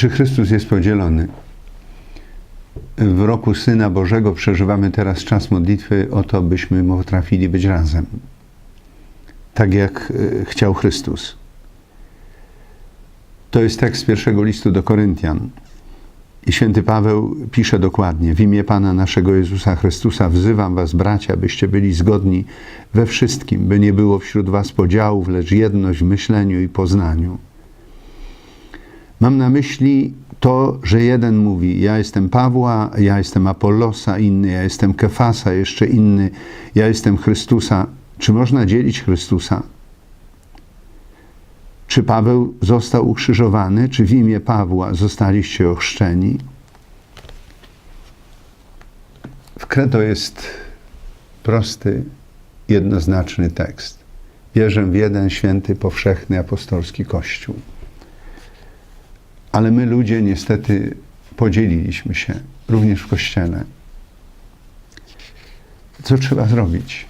Czy Chrystus jest podzielony? W roku Syna Bożego przeżywamy teraz czas modlitwy o to, byśmy potrafili być razem. Tak jak e, chciał Chrystus. To jest tekst pierwszego listu do Koryntian. I święty Paweł pisze dokładnie: W imię Pana naszego Jezusa Chrystusa wzywam Was, bracia, byście byli zgodni we wszystkim, by nie było wśród Was podziałów, lecz jedność w myśleniu i poznaniu. Mam na myśli to, że jeden mówi: Ja jestem Pawła, ja jestem Apollosa, inny, ja jestem Kefasa, jeszcze inny, ja jestem Chrystusa. Czy można dzielić Chrystusa? Czy Paweł został ukrzyżowany? Czy w imię Pawła zostaliście ochrzczeni? W Kredo jest prosty, jednoznaczny tekst. Wierzę w jeden święty, powszechny, apostolski Kościół. Ale my ludzie niestety podzieliliśmy się, również w Kościele. Co trzeba zrobić?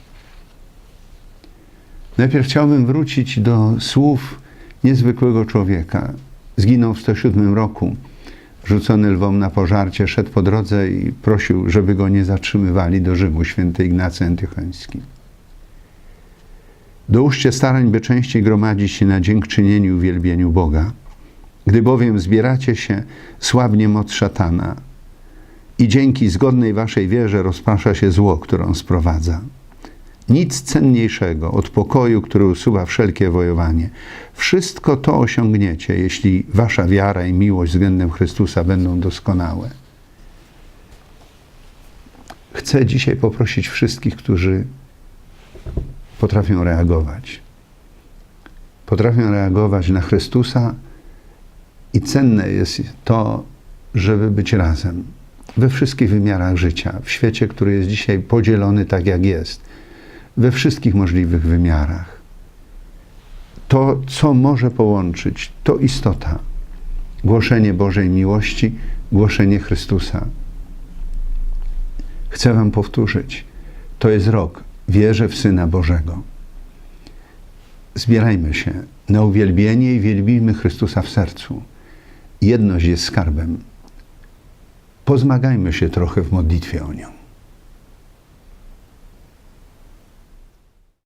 Najpierw chciałbym wrócić do słów niezwykłego człowieka. Zginął w 107 roku, rzucony lwom na pożarcie, szedł po drodze i prosił, żeby go nie zatrzymywali do Rzymu, święty Ignacy Antiocheński. Dołóżcie starań, by częściej gromadzić się na dziękczynieniu i uwielbieniu Boga. Gdy bowiem zbieracie się, słabnie moc szatana i dzięki zgodnej waszej wierze rozprasza się zło, które on sprowadza. Nic cenniejszego od pokoju, który usuwa wszelkie wojowanie. Wszystko to osiągniecie, jeśli wasza wiara i miłość względem Chrystusa będą doskonałe. Chcę dzisiaj poprosić wszystkich, którzy potrafią reagować. Potrafią reagować na Chrystusa i cenne jest to, żeby być razem we wszystkich wymiarach życia, w świecie, który jest dzisiaj podzielony tak, jak jest we wszystkich możliwych wymiarach. To, co może połączyć, to istota. Głoszenie Bożej miłości, głoszenie Chrystusa. Chcę Wam powtórzyć. To jest rok. Wierzę w Syna Bożego. Zbierajmy się na uwielbienie i wielbijmy Chrystusa w sercu. Jedność jest skarbem. Pozmagajmy się trochę w modlitwie o nią.